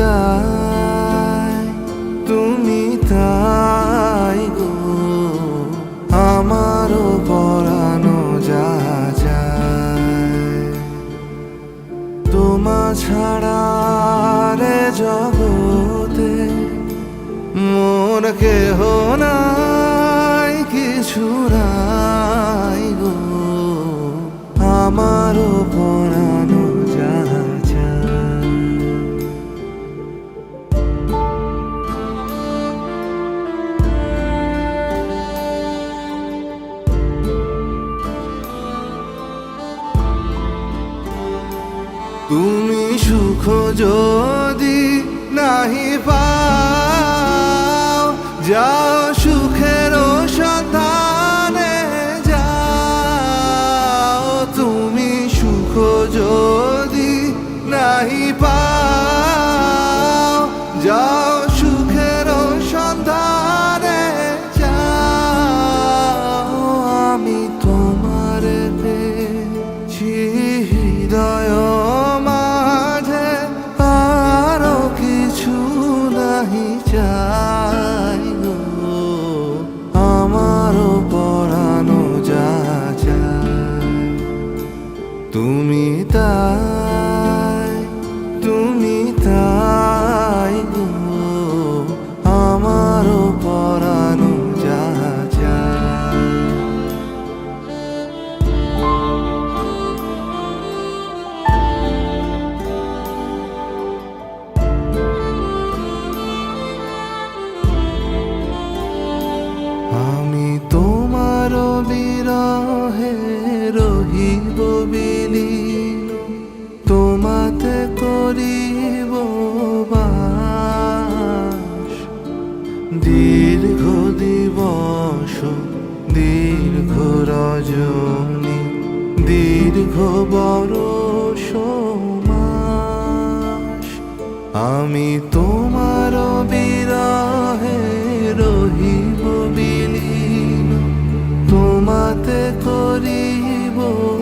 তাই, তুমি তাই গো। আমারও পরানো যা যায়। তোমা ছাড়া রে জগতে মোর কেহ নাই, কিছু নাই। তুমি সুখ যদি নাহি পাও যাও রহিব বিলি, তোমাতে করিব দীর্ঘ দিবস, দীর্ঘ রজনী, দীর্ঘ বরষ মাস। আমি তোমার বিরহে রহিব বিলীন তোমাতে করিব বাস